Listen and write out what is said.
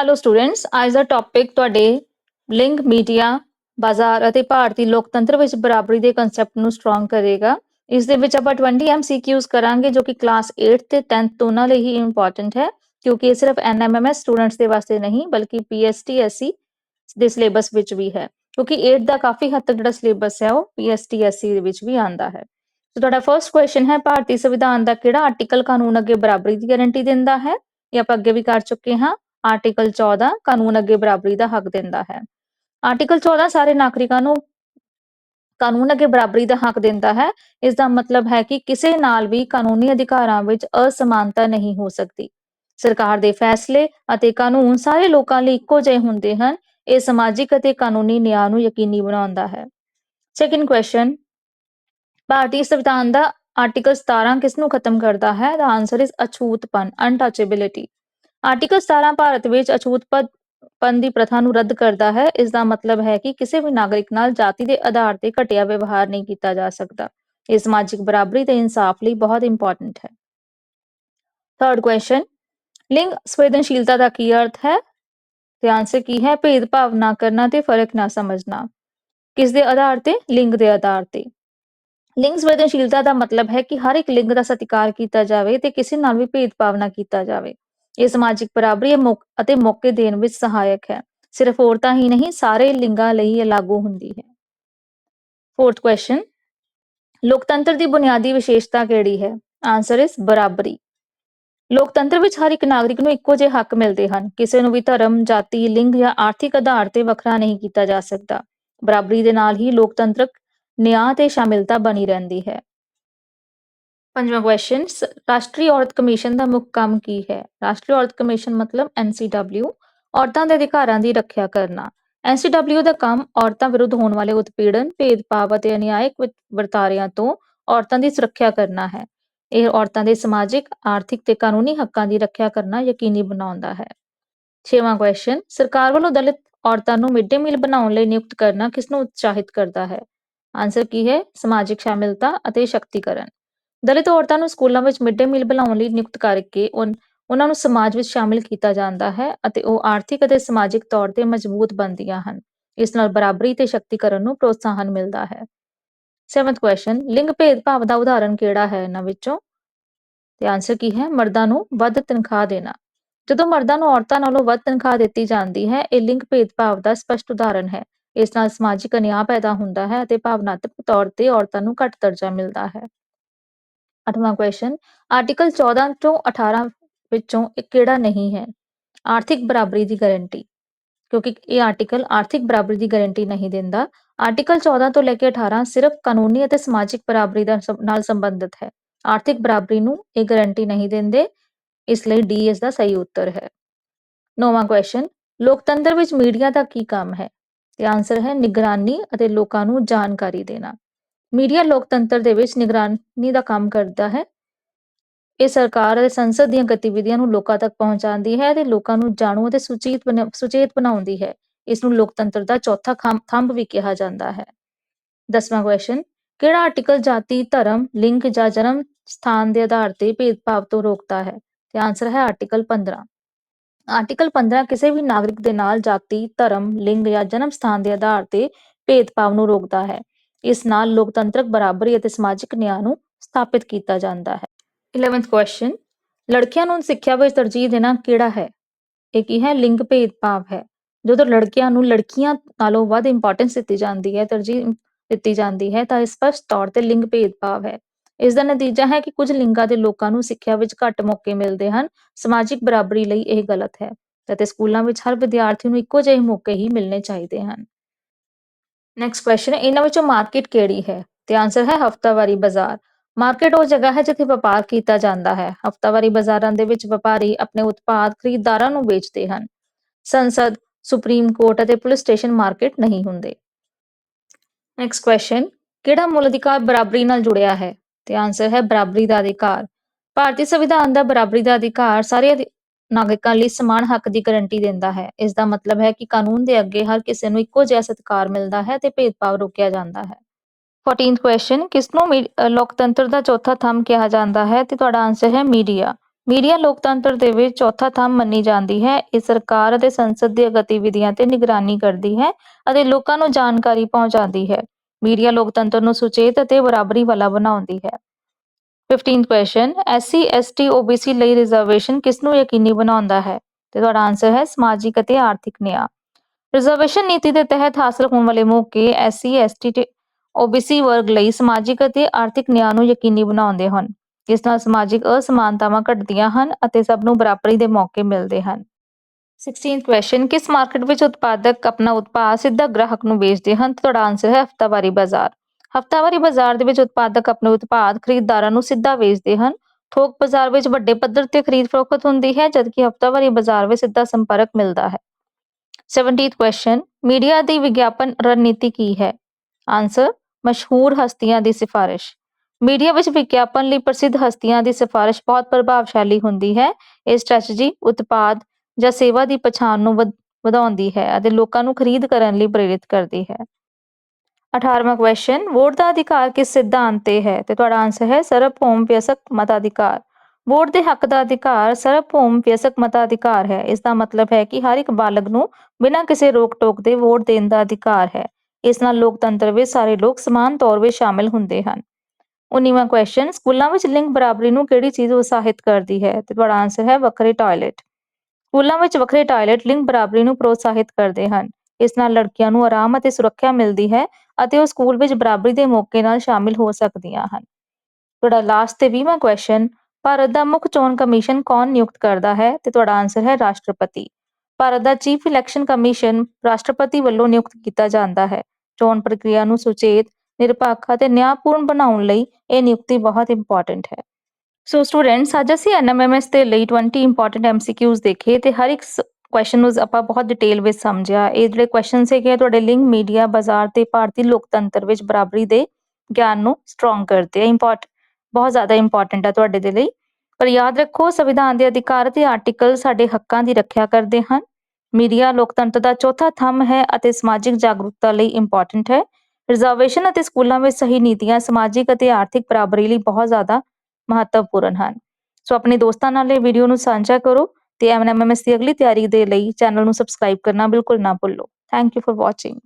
Hello students ਅੱਜ ਦਾ topic ਤੁਹਾਡੇ ਲਿੰਗ ਮੀਡੀਆ ਬਾਜ਼ਾਰ ਅਤੇ ਭਾਰਤੀ ਲੋਕਤੰਤਰ ਵਿੱਚ ਬਰਾਬਰੀ ਦੇ ਕਨਸੈਪਟ ਨੂੰ ਸਟਰੋਂਗ ਕਰੇਗਾ। ਇਸ ਦੇ ਵਿੱਚ ਆਪਾਂ 20 ਐਮਸੀਕਿਊਜ਼ ਕਰਾਂਗੇ ਜੋ ਕਿ ਕਲਾਸ 8 ਤੇ 10th ਦੋਨਾਂ ਲਈ ਹੀ ਇੰਪੋਰਟੈਂਟ ਹੈ, ਕਿਉਂਕਿ ਇਹ ਸਿਰਫ ਐਨਐਮਐਮਐਸ ਸਟੂਡੈਂਟਸ ਦੇ ਵਾਸਤੇ ਨਹੀਂ, ਬਲਕਿ ਪੀਐਸਟੀਐਸਸੀ ਦੇ ਸਿਲੇਬਸ ਵਿੱਚ ਵੀ ਹੈ। ਕਿਉਂਕਿ 8 ਦਾ ਕਾਫੀ ਹੱਦ ਤੱਕ ਜਿਹੜਾ ਸਿਲੇਬਸ ਹੈ ਉਹ ਪੀਐਸਟੀਐਸਸੀ ਦੇ ਵਿੱਚ ਵੀ ਆਂਦਾ ਹੈ। ਸੋ ਤੁਹਾਡਾ ਫਰਸਟ ਕੁਐਸਚਨ ਹੈ, ਭਾਰਤੀ ਸੰਵਿਧਾਨ ਦਾ ਕਿਹੜਾ ਆਰਟੀਕਲ ਕਾਨੂੰਨ ਅੱਗੇ ਬਰਾਬਰੀ ਦੀ ਗਾਰੰਟੀ ਦਿੰਦਾ ਹੈ? ਇਹ ਆਪਾਂ ਅੱਗੇ ਵੀ ਕਰ ਚੁੱਕੇ ਹਾਂ। ਆਰਟੀਕਲ 14 ਕਾਨੂੰਨ ਅੱਗੇ ਬਰਾਬਰੀ ਦਾ ਹੱਕ ਦਿੰਦਾ ਹੈ। ਆਰਟੀਕਲ 14 ਸਾਰੇ ਨਾਗਰਿਕਾਂ ਨੂੰ ਕਾਨੂੰਨ ਅੱਗੇ ਬਰਾਬਰੀ ਦਾ ਹੱਕ ਦਿੰਦਾ ਹੈ। ਇਸ ਦਾ ਮਤਲਬ ਹੈ ਕਿ ਕਿਸੇ ਨਾਲ ਵੀ ਕਾਨੂੰਨੀ ਅਧਿਕਾਰਾਂ ਵਿੱਚ ਅਸਮਾਨਤਾ ਨਹੀਂ ਹੋ ਸਕਦੀ। ਸਰਕਾਰ ਦੇ ਫੈਸਲੇ ਅਤੇ ਕਾਨੂੰਨ ਸਾਰੇ ਲੋਕਾਂ ਲਈ ਇੱਕੋ ਜਿਹੇ ਹੁੰਦੇ ਹਨ। ਇਹ ਸਮਾਜਿਕ ਅਤੇ ਕਾਨੂੰਨੀ ਨਿਆਂ ਨੂੰ ਯਕੀਨੀ ਬਣਾਉਂਦਾ ਹੈ। ਸੈਕਿੰਡ ਕੁਐਸਚਨ ਭਾਰਤੀ ਸੰਵਿਧਾਨ ਦਾ ਆਰਟੀਕਲ 17 ਕਿਸ ਨੂੰ ਖਤਮ ਕਰਦਾ ਹੈ? ਦਾ ਆਨਸਰ ਇਸ ਅਛੂਤਪਨ ਅਨਟਚੇਬਿਲਿਟੀ ਆਰਟੀਕਲ 17 ਭਾਰਤ ਵਿੱਚ ਅਛੂਤਪਨ ਦੀ ਪ੍ਰਥਾ ਨੂੰ ਰੱਦ ਕਰਦਾ ਹੈ। ਇਸ ਦਾ ਮਤਲਬ ਹੈ ਕਿ ਕਿਸੇ ਵੀ ਨਾਗਰਿਕ ਨਾਲ ਜਾਤੀ ਦੇ ਆਧਾਰ ਤੇ ਘਟਿਆ ਵਿਵਹਾਰ ਨਹੀਂ ਕੀਤਾ ਜਾ ਸਕਦਾ। ਇਹ ਸਮਾਜਿਕ ਬਰਾਬਰੀ ਤੇ ਇਨਸਾਫ ਲਈ ਬਹੁਤ ਇੰਪੋਰਟੈਂਟ ਹੈ। ਥਰਡ ਕੁਐਸਚਨ ਲਿੰਗ ਸੰਵੇਦਨਸ਼ੀਲਤਾ ਦਾ ਕੀ ਅਰਥ ਹੈ? ਤੇ ਆਨਸਰ ਕੀ ਹੈ? ਭੇਦਭਾਵ ਨਾ ਕਰਨਾ ਤੇ ਫ਼ਰਕ ਨਾ ਸਮਝਣਾ। ਕਿਸ ਦੇ ਆਧਾਰ ਤੇ? ਲਿੰਗ ਦੇ ਆਧਾਰ ਤੇ। ਲਿੰਗ ਸੰਵੇਦਨਸ਼ੀਲਤਾ ਦਾ ਮਤਲਬ ਹੈ ਕਿ ਹਰ ਇੱਕ ਲਿੰਗ ਦਾ ਸਤਿਕਾਰ ਕੀਤਾ ਜਾਵੇ ਤੇ ਕਿਸੇ ਨਾਲ ਵੀ ਭੇਦਭਾਵ ਨਾ ਕੀਤਾ ਜਾਵੇ। ਇਹ ਸਮਾਜਿਕ ਬਰਾਬਰੀ ਅਤੇ ਮੌਕੇ ਦੇਣ ਵਿੱਚ ਸਹਾਇਕ ਹੈ। ਸਿਰਫ ਔਰਤਾਂ ਹੀ ਨਹੀਂ, ਸਾਰੇ ਲਿੰਗਾਂ ਲਈ ਇਹ ਲਾਗੂ ਹੁੰਦੀ ਹੈ। ਫੋਰਥ ਕੁਐਸਚਨ ਲੋਕਤੰਤਰ ਦੀ ਬੁਨਿਆਦੀ ਵਿਸ਼ੇਸ਼ਤਾ ਕਿਹੜੀ ਹੈ? ਆਨਸਰ ਇਸ ਬਰਾਬਰੀ। ਲੋਕਤੰਤਰ ਵਿੱਚ ਹਰ ਇੱਕ ਨਾਗਰਿਕ ਨੂੰ ਇੱਕੋ ਜਿਹੇ ਹੱਕ ਮਿਲਦੇ ਹਨ। ਕਿਸੇ ਨੂੰ ਵੀ ਧਰਮ, ਜਾਤੀ, ਲਿੰਗ ਜਾਂ ਆਰਥਿਕ ਆਧਾਰ ਤੇ ਵੱਖਰਾ ਨਹੀਂ ਕੀਤਾ ਜਾ ਸਕਦਾ। ਬਰਾਬਰੀ ਦੇ ਨਾਲ ਹੀ ਲੋਕਤੰਤਰਕ ਨਿਆਂ ਤੇ ਸ਼ਾਮਿਲਤਾ ਬਣੀ ਰਹਿੰਦੀ ਹੈ। ਪੰਜਵਾਂ ਕੁਐਸਚਨ ਰਾਸ਼ਟਰੀ ਔਰਤ ਕਮਿਸ਼ਨ ਦਾ ਮੁੱਖ ਕੰਮ ਕੀ ਹੈ? ਰਾਸ਼ਟਰੀ ਔਰਤ ਕਮਿਸ਼ਨ ਮਤਲਬ ਐਨਸੀਡਬਲਿਊ ਔਰਤਾਂ ਦੇ ਅਧਿਕਾਰਾਂ ਦੀ ਰੱਖਿਆ ਕਰਨਾ। ਐਨਸੀਡਬਲਿਊ ਦਾ ਕੰਮ ਔਰਤਾਂ ਵਿਰੁੱਧ ਹੋਣ ਵਾਲੇ ਉਤਪੀੜਨ, ਭੇਦਭਾਵ ਅਤੇ ਅਨਿਆਇਕ ਵਰਤਾਰਿਆਂ ਤੋਂ ਔਰਤਾਂ ਦੀ ਸੁਰੱਖਿਆ ਕਰਨਾ ਹੈ। ਇਹ ਔਰਤਾਂ ਦੇ ਸਮਾਜਿਕ, ਆਰਥਿਕ ਤੇ ਕਾਨੂੰਨੀ ਹੱਕਾਂ ਦੀ ਰੱਖਿਆ ਕਰਨਾ ਯਕੀਨੀ ਬਣਾਉਂਦਾ ਹੈ। ਛੇਵਾਂ ਕੁਐਸਚਨ ਸਰਕਾਰ ਵੱਲੋਂ ਦਲਿਤ ਔਰਤਾਂ ਨੂੰ ਮਿਡ ਡੇ ਮੀਲ ਬਣਾਉਣ ਲਈ ਨਿਯੁਕਤ ਕਰਨਾ ਕਿਸ ਨੂੰ ਉਤਸ਼ਾਹਿਤ ਕਰਦਾ ਹੈ? ਆਨਸਰ ਕੀ ਹੈ? ਸਮਾਜਿਕ ਸ਼ਾਮਿਲਤਾ ਅਤੇ ਸ਼ਕਤੀਕਰਨ। ਦਲਿਤ ਔਰਤਾਂ ਨੂੰ ਸਕੂਲਾਂ ਵਿੱਚ ਮਿਡ ਡੇ ਮੀਲ ਬਣਾਉਣ ਲਈ ਨਿਯੁਕਤ ਕਰਕੇ ਉਹਨਾਂ ਨੂੰ ਸਮਾਜ ਵਿੱਚ ਸ਼ਾਮਿਲ ਕੀਤਾ ਜਾਂਦਾ ਹੈ ਅਤੇ ਉਹ ਆਰਥਿਕ ਅਤੇ ਸਮਾਜਿਕ ਤੌਰ ਤੇ ਮਜ਼ਬੂਤ ਬਣਦੀਆਂ ਹਨ। ਇਸ ਨਾਲ ਬਰਾਬਰੀ ਤੇ ਸ਼ਕਤੀਕਰਨ ਨੂੰ ਪ੍ਰੋਤਸਾਹਨ ਮਿਲਦਾ ਹੈ। 7th ਕੁਐਸਚਨ, ਲਿੰਗ ਭੇਦਭਾਵ ਦਾ ਉਦਾਹਰਣ ਕਿਹੜਾ ਹੈ ਇਹਨਾਂ ਵਿੱਚੋਂ? ਤੇ ਆਨਸਰ ਕੀ ਹੈ? ਮਰਦਾਂ ਨੂੰ ਵੱਧ ਤਨਖਾਹ ਦੇਣਾ। ਜਦੋਂ ਮਰਦਾਂ ਨੂੰ ਔਰਤਾਂ ਨਾਲੋਂ ਵੱਧ ਤਨਖਾਹ ਦਿੱਤੀ ਜਾਂਦੀ ਹੈ, ਇਹ ਲਿੰਗ ਭੇਦਭਾਵ ਦਾ ਸਪਸ਼ਟ ਉਦਾਹਰਣ ਹੈ। ਇਸ ਨਾਲ ਸਮਾਜਿਕ ਅਨਿਆਂ ਪੈਦਾ ਹੁੰਦਾ ਹੈ ਅਤੇ ਭਾਵਨਾਤਮਕ ਤੌਰ ਤੇ ਔਰਤਾਂ ਨੂੰ ਘੱਟ ਦਰਜਾ ਮਿਲਦਾ ਹੈ। ਅੱਠਵਾਂ ਕੁਐਸਚਨ ਆਰਟੀਕਲ 14 ਤੋਂ 18 ਵਿੱਚੋਂ ਇੱਕ ਕਿਹੜਾ ਨਹੀਂ ਹੈ? ਆਰਥਿਕ ਬਰਾਬਰੀ ਦੀ ਗਾਰੰਟੀ ਕਿਉਂਕਿ ਇਹ ਆਰਟੀਕਲ ਆਰਥਿਕ ਬਰਾਬਰੀ ਦੀ ਗਾਰੰਟੀ ਨਹੀਂ ਦਿੰਦਾ। ਆਰਟੀਕਲ 14 ਤੋਂ ਲੈ ਕੇ 18 ਸਿਰਫ ਕਾਨੂੰਨੀ ਅਤੇ ਸਮਾਜਿਕ ਬਰਾਬਰੀ ਦਾ ਨਾਲ ਸੰਬੰਧਿਤ ਹੈ। ਆਰਥਿਕ ਬਰਾਬਰੀ ਨੂੰ ਇਹ ਗਾਰੰਟੀ ਨਹੀਂ ਦਿੰਦੇ, ਇਸ ਲਈ ਡੀ ਇਸ ਦਾ ਸਹੀ ਉੱਤਰ ਹੈ। ਨੌਵਾਂ ਕੁਐਸਚਨ ਲੋਕਤੰਤਰ ਵਿੱਚ ਮੀਡੀਆ ਦਾ ਕੀ ਕੰਮ ਹੈ? ਤੇ ਆਨਸਰ ਹੈ ਨਿਗਰਾਨੀ ਅਤੇ ਲੋਕਾਂ ਨੂੰ ਜਾਣਕਾਰੀ ਦੇਣਾ। ਮੀਡੀਆ ਲੋਕਤੰਤਰ ਦੇ ਵਿੱਚ ਨਿਗਰਾਨੀ ਦਾ ਕੰਮ ਕਰਦਾ ਹੈ। ਇਹ ਸਰਕਾਰ ਅਤੇ ਸੰਸਦ ਦੀਆਂ ਗਤੀਵਿਧੀਆਂ ਨੂੰ ਲੋਕਾਂ ਤੱਕ ਪਹੁੰਚਾਉਂਦੀ ਹੈ ਅਤੇ ਲੋਕਾਂ ਨੂੰ ਜਾਣੂ ਅਤੇ ਸੁਚੇਤ ਸੁਚੇਤ ਬਣਾਉਂਦੀ ਹੈ। ਇਸ ਨੂੰ ਲੋਕਤੰਤਰ ਦਾ ਚੌਥਾ ਥੰਬ ਵੀ ਕਿਹਾ ਜਾਂਦਾ ਹੈ। ਦਸਵਾਂ ਕੁਐਸਚਨ ਕਿਹੜਾ ਆਰਟੀਕਲ ਜਾਤੀ, ਧਰਮ, ਲਿੰਗ ਜਾਂ ਜਨਮ ਸਥਾਨ ਦੇ ਆਧਾਰ ਤੇ ਭੇਦਭਾਵ ਤੋਂ ਰੋਕਦਾ ਹੈ? ਤੇ ਆਨਸਰ ਹੈ ਆਰਟੀਕਲ 15 ਆਰਟੀਕਲ 15 ਕਿਸੇ ਵੀ ਨਾਗਰਿਕ ਦੇ ਨਾਲ ਜਾਤੀ, ਧਰਮ, ਲਿੰਗ ਜਾਂ ਜਨਮ ਸਥਾਨ ਦੇ ਆਧਾਰ ਤੇ ਭੇਦਭਾਵ ਨੂੰ ਰੋਕਦਾ ਹੈ। ਇਸ ਨਾਲ ਲੋਕਤੰਤਰਕ ਬਰਾਬਰੀ ਅਤੇ ਸਮਾਜਿਕ ਨਿਆਂ ਨੂੰ ਸਥਾਪਿਤ ਕੀਤਾ ਜਾਂਦਾ ਹੈ। 11th ਕੁਐਸਚਨ ਲੜਕੀਆਂ ਨੂੰ ਸਿੱਖਿਆ ਵਿੱਚ ਤਰਜੀਹ ਦੇਣਾ ਕਿਹੜਾ ਹੈ? ਇਹ ਕੀ ਹੈ? ਲਿੰਗ ਭੇਦਭਾਵ ਹੈ। ਜਦੋਂ ਲੜਕੀਆਂ ਨੂੰ ਲੜਕੀਆਂ ਨਾਲੋਂ ਵੱਧ ਇੰਪੋਰਟੈਂਸ ਦਿੱਤੀ ਜਾਂਦੀ ਹੈ, ਤਰਜੀਹ ਦਿੱਤੀ ਜਾਂਦੀ ਹੈ, ਤਾਂ ਸਪਸ਼ਟ ਤੌਰ ਤੇ ਲਿੰਗ ਭੇਦਭਾਵ ਹੈ। ਇਸ ਦਾ ਨਤੀਜਾ ਹੈ ਕਿ ਕੁਝ ਲਿੰਗਾਂ ਦੇ ਲੋਕਾਂ ਨੂੰ ਸਿੱਖਿਆ ਵਿੱਚ ਘੱਟ ਮੌਕੇ ਮਿਲਦੇ ਹਨ। ਸਮਾਜਿਕ ਬਰਾਬਰੀ ਲਈ ਇਹ ਗਲਤ ਹੈ ਅਤੇ ਸਕੂਲਾਂ ਵਿੱਚ ਹਰ ਵਿਦਿਆਰਥੀ ਨੂੰ ਇੱਕੋ ਜਿਹੇ ਮੌਕੇ ਹੀ ਮਿਲਣੇ ਚਾਹੀਦੇ ਹਨ। ਨੈਕਸਟ ਕੁਐਸਚਨ ਇਹਨਾਂ ਵਿੱਚੋਂ ਮਾਰਕੀਟ ਕਿਹੜੀ ਹੈ? ਤੇ ਆਨਸਰ ਹੈ ਹਫਤਾਵਾਰੀ ਬਾਜ਼ਾਰ। ਮਾਰਕੀਟ ਉਹ ਜਗ੍ਹਾ ਹੈ ਜਿੱਥੇ ਵਪਾਰ ਕੀਤਾ ਜਾਂਦਾ ਹੈ। ਹਫਤਾਵਾਰੀ ਬਾਜ਼ਾਰਾਂ ਦੇ ਵਿੱਚ ਵਪਾਰੀ ਆਪਣੇ ਉਤਪਾਦ ਖਰੀਦਦਾਰਾਂ ਨੂੰ ਵੇਚਦੇ ਹਨ। ਸੰਸਦ, ਸੁਪਰੀਮ ਕੋਰਟ ਅਤੇ ਪੁਲਿਸ ਸਟੇਸ਼ਨ ਮਾਰਕੀਟ ਨਹੀਂ ਹੁੰਦੇ। ਨੈਕਸਟ ਕੁਐਸਚਨ ਕਿਹੜਾ ਮੂਲ ਅਧਿਕਾਰ ਬਰਾਬਰੀ ਨਾਲ ਜੁੜਿਆ ਹੈ? ਤੇ ਆਨਸਰ ਹੈ ਬਰਾਬਰੀ ਦਾ ਅਧਿਕਾਰ। ਭਾਰਤੀ ਸੰਵਿਧਾਨ ਦਾ ਬਰਾਬਰੀ ਦਾ ਅਧਿਕਾਰ ਸਾਰੇ ਨਾਗਰਿਕਾਂ ਲਈ ਸਮਾਨ ਹੱਕ ਦੀ ਗਾਰੰਟੀ ਦਿੰਦਾ ਹੈ। ਇਸ ਦਾ ਮਤਲਬ ਹੈ ਕਿ ਕਾਨੂੰਨ ਦੇ ਅੱਗੇ ਹਰ ਕਿਸੇ ਨੂੰ ਇੱਕੋ ਜਿਹਾ ਸਤਿਕਾਰ ਮਿਲਦਾ ਹੈ ਤੇ ਭੇਦਭਾਵ ਰੋਕਿਆ ਜਾਂਦਾ ਹੈ। 14th ਕੁਐਸਚਨ ਕਿਸ ਨੂੰ ਲੋਕਤੰਤਰ ਦਾ ਚੌਥਾ ਥੰਮ ਕਿਹਾ ਜਾਂਦਾ ਹੈ ਤੇ ਤੁਹਾਡਾ ਆਨਸਰ ਹੈ ਮੀਡੀਆ। ਮੀਡੀਆ ਲੋਕਤੰਤਰ ਦੇ ਵਿੱਚ ਚੌਥਾ ਥੰਮ ਮੰਨੀ ਜਾਂਦੀ ਹੈ। ਇਹ ਸਰਕਾਰ ਅਤੇ ਸੰਸਦ ਦੀਆਂ ਗਤੀਵਿਧੀਆਂ ਤੇ ਨਿਗਰਾਨੀ ਕਰਦੀ ਹੈ ਅਤੇ ਲੋਕਾਂ ਨੂੰ ਜਾਣਕਾਰੀ ਪਹੁੰਚਾਉਂਦੀ ਹੈ। ਮੀਡੀਆ ਲੋਕਤੰਤਰ ਨੂੰ ਸੁਚੇਤ ਅਤੇ ਬਰਾਬਰੀ ਵਾਲਾ ਬਣਾਉਂਦੀ ਹੈ। 15th question SC ST OBC ਲਈ ਰਿਜ਼ਰਵੇਸ਼ਨ ਕਿਸ ਨੂੰ ਯਕੀਨੀ ਬਣਾਉਂਦਾ ਹੈ? ਤੇ ਤੁਹਾਡਾ ਆਨਸਰ ਹੈ ਸਮਾਜਿਕ ਅਤੇ ਆਰਥਿਕ ਨਿਆਂ। ਰਿਜ਼ਰਵੇਸ਼ਨ ਨੀਤੀ ਦੇ ਤਹਿਤ ਹਾਸਲ ਹੋਣ ਵਾਲੇ ਮੌਕੇ ਐਸਸੀ ਐਸਟੀ ਤੇ ਓਬੀਸੀ ਵਰਗ ਲਈ ਸਮਾਜਿਕ ਅਤੇ ਆਰਥਿਕ ਨਿਆਂ ਨੂੰ ਯਕੀਨੀ ਬਣਾਉਂਦੇ ਹਨ। ਜਿਸ ਨਾਲ ਸਮਾਜਿਕ ਅਸਮਾਨਤਾਵਾਂ ਘਟਦੀਆਂ ਹਨ ਅਤੇ ਸਭ ਨੂੰ ਬਰਾਬਰੀ ਦੇ ਮੌਕੇ ਮਿਲਦੇ ਹਨ। 16th ਕੁਐਸਚਨ ਕਿਸ ਮਾਰਕੀਟ ਵਿੱਚ ਉਤਪਾਦਕ ਆਪਣਾ ਉਤਪਾਦ ਸਿੱਧਾ ਗ੍ਰਾਹਕ ਨੂੰ ਵੇਚਦੇ ਹਨ? ਤੇ ਤੁਹਾਡਾ ਆਨਸਰ ਹੈ ਹਫਤਾਵਾਰੀ ਬਾਜ਼ਾਰ। ਹਫਤਾਵਾਰੀ ਬਾਜ਼ਾਰ ਦੇ ਵਿੱਚ ਉਤਪਾਦਕ ਆਪਣੇ ਉਤਪਾਦ ਖਰੀਦਦਾਰਾਂ ਨੂੰ ਸਿੱਧਾ ਵੇਚਦੇ ਹਨ। ਥੋਕ ਬਾਜ਼ਾਰ ਵਿੱਚ ਵੱਡੇ ਪੱਧਰ ਤੇ ਖਰੀਦ ਫਰੋਖਤ ਹੁੰਦੀ ਹੈ, ਜਦਕਿ ਹਫਤਾਵਾਰੀ ਬਾਜ਼ਾਰ ਵਿੱਚ ਸਿੱਧਾ ਸੰਪਰਕ ਮਿਲਦਾ ਹੈ। 17th ਕੁਐਸਚਨ ਮੀਡੀਆ ਦੀ ਵਿਗਿਆਪਨ ਰਣਨੀਤੀ ਕੀ ਹੈ? ਆਨਸਰ ਮਸ਼ਹੂਰ ਹਸਤੀਆਂ ਦੀ ਸਿਫਾਰਿਸ਼। ਮੀਡੀਆ ਵਿੱਚ ਵਿਗਿਆਪਨ ਲਈ ਪ੍ਰਸਿੱਧ ਹਸਤੀਆਂ ਦੀ ਸਿਫਾਰਿਸ਼ ਬਹੁਤ ਪ੍ਰਭਾਵਸ਼ਾਲੀ ਹੁੰਦੀ ਹੈ। ਇਹ ਸਟ੍ਰੈਟਜੀ ਉਤਪਾਦ ਜਾਂ ਸੇਵਾ ਦੀ ਪਛਾਣ ਨੂੰ ਵਧਾਉਂਦੀ ਹੈ ਅਤੇ ਲੋਕਾਂ ਨੂੰ ਖਰੀਦ ਕਰਨ ਲਈ ਪ੍ਰੇਰਿਤ ਕਰਦੀ ਹੈ। 18ਵਾਂ ਕੁਐਸਚਨ ਵੋਟ ਦਾ ਅਧਿਕਾਰ ਕਿਸ ਸਿਧਾਂਤ ਤੇ ਹੈ? ਤੇ ਤੁਹਾਡਾ ਆਨਸਰ ਹੈ ਸਰਵਭੌਮ ਵਿਅਸਕ ਮਤਾਧਿਕਾਰ। ਵੋਟ ਦੇ ਹੱਕ ਦਾ ਅਧਿਕਾਰ ਸਰਵਭੌਮ ਵਿਅਸਕ ਮਤਾਧਿਕਾਰ ਹੈ। ਇਸ ਦਾ ਮਤਲਬ ਹੈ ਕਿ ਹਰ ਇੱਕ ਬਾਲਗ ਨੂੰ ਬਿਨਾਂ ਕਿਸੇ ਰੋਕ ਟੋਕ ਦੇ ਵੋਟ ਦੇਣ ਦਾ ਅਧਿਕਾਰ ਹੈ। ਇਸ ਨਾਲ ਲੋਕਤੰਤਰ ਵਿੱਚ ਸਾਰੇ ਲੋਕ ਸਮਾਨ ਤੌਰ 'ਤੇ ਸ਼ਾਮਿਲ ਹੁੰਦੇ ਹਨ। 19ਵਾਂ ਕੁਐਸਚਨ ਸਕੂਲਾਂ ਵਿੱਚ ਲਿੰਗ ਬਰਾਬਰੀ ਨੂੰ ਕਿਹੜੀ ਚੀਜ਼ ਉਤਸ਼ਾਹਿਤ ਕਰਦੀ ਹੈ? ਤੇ ਤੁਹਾਡਾ ਆਨਸਰ ਹੈ ਵੱਖਰੇ ਟਾਇਲਟ ਸਕੂਲਾਂ ਵਿੱਚ ਵੱਖਰੇ ਟਾਇਲਟ ਲਿੰਗ ਬਰਾਬਰੀ ਨੂੰ ਪ੍ਰੋਤਸਾਹਿਤ ਕਰਦੇ ਹਨ। ਇਸ ਨਾਲ ਲੜਕੀਆਂ ਨੂੰ ਆਰਾਮ ਅਤੇ ਸੁਰੱਖਿਆ ਮਿਲਦੀ ਹੈ ਅਤੇ ਉਹ ਸਕੂਲ ਵਿੱਚ ਬਰਾਬਰੀ ਦੇ ਮੌਕੇ ਨਾਲ ਸ਼ਾਮਿਲ ਹੋ ਸਕਦੀਆਂ ਹਨ। ਤੁਹਾਡਾ ਲਾਸਟ ਤੇ 20ਵਾਂ ਕੁਐਸਚਨ ਭਾਰਤ ਦਾ ਮੁੱਖ ਚੋਣ ਕਮਿਸ਼ਨ ਕੌਣ ਨਿਯੁਕਤ ਕਰਦਾ ਹੈ? ਤੇ ਤੁਹਾਡਾ ਆਨਸਰ ਹੈ ਰਾਸ਼ਟਰਪਤੀ। ਭਾਰਤ ਦਾ ਚੀਫ ਇਲੈਕਸ਼ਨ ਕਮਿਸ਼ਨ ਰਾਸ਼ਟਰਪਤੀ ਵੱਲੋਂ ਨਿਯੁਕਤ ਕੀਤਾ ਜਾਂਦਾ ਹੈ। ਚੋਣ ਪ੍ਰਕਿਰਿਆ ਨੂੰ ਸੁਚੇਤ, ਨਿਰਪੱਖ ਅਤੇ ਨਿਆਂਪੂਰਨ ਬਣਾਉਣ ਲਈ ਇਹ ਨਿਯੁਕਤੀ ਬਹੁਤ ਇੰਪੋਰਟੈਂਟ ਹੈ। ਸੋ ਸਟੂਡੈਂਟਸ ਅੱਜ ਅਸੀਂ ਐਨਐਮਐਮਐਸ ਦੇ ਲਈ 20 ਇੰਪੋਰਟੈਂਟ ਐਮਸੀਕਿਊਜ਼ ਦੇਖੇ ਤੇ ਹਰ ਇੱਕ ਕੁਐਸਚਨ ਨੂੰ ਆਪਾਂ ਬਹੁਤ ਡਿਟੇਲ ਵਿੱਚ ਸਮਝਿਆ। ਇਹ ਜਿਹੜੇ ਕੁਐਸਚਨ ਸੀਗੇ ਤੁਹਾਡੇ ਲਿੰਕ ਮੀਡੀਆ ਬਾਜ਼ਾਰ ਤੇ ਭਾਰਤੀ ਲੋਕਤੰਤਰ ਵਿੱਚ ਬਰਾਬਰੀ ਦੇ ਗਿਆਨ ਨੂੰ ਸਟਰੋਂਗ ਕਰਦੇ ਆ। ਇੰਪੋਰਟ ਬਹੁਤ ਜ਼ਿਆਦਾ ਇੰਪੋਰਟੈਂਟ ਆ ਤੁਹਾਡੇ ਦੇ ਲਈ। ਪਰ ਯਾਦ ਰੱਖੋ, ਸੰਵਿਧਾਨ ਦੇ ਅਧਿਕਾਰ ਤੇ ਆਰਟੀਕਲ ਸਾਡੇ ਹੱਕਾਂ ਦੀ ਰੱਖਿਆ ਕਰਦੇ ਹਨ। ਮੀਡੀਆ ਲੋਕਤੰਤਰ ਦਾ ਚੌਥਾ ਥੰਮ ਹੈ ਅਤੇ ਸਮਾਜਿਕ ਜਾਗਰੂਕਤਾ ਲਈ ਇੰਪੋਰਟੈਂਟ ਹੈ। ਰਿਜ਼ਰਵੇਸ਼ਨ ਅਤੇ ਸਕੂਲਾਂ ਵਿੱਚ ਸਹੀ ਨੀਤੀਆਂ ਸਮਾਜਿਕ ਅਤੇ ਆਰਥਿਕ ਬਰਾਬਰੀ ਲਈ ਬਹੁਤ ਜ਼ਿਆਦਾ ਮਹੱਤਵਪੂਰਨ ਹਨ। ਸੋ ਆਪਣੇ ਦੋਸਤਾਂ ਨਾਲ ਇਹ ਵੀਡੀਓ ਨੂੰ ਸਾਂਝਾ ਕਰੋ। ਤੇ ਐਮਐਨਐਮਐਸ ਦੀ ਅਗਲੀ ਤਿਆਰੀ ਦੇ ਲਈ ਚੈਨਲ ਨੂੰ ਸਬਸਕ੍ਰਾਈਬ ਕਰਨਾ ਬਿਲਕੁਲ ਨਾ ਭੁੱਲੋ। Thank you for watching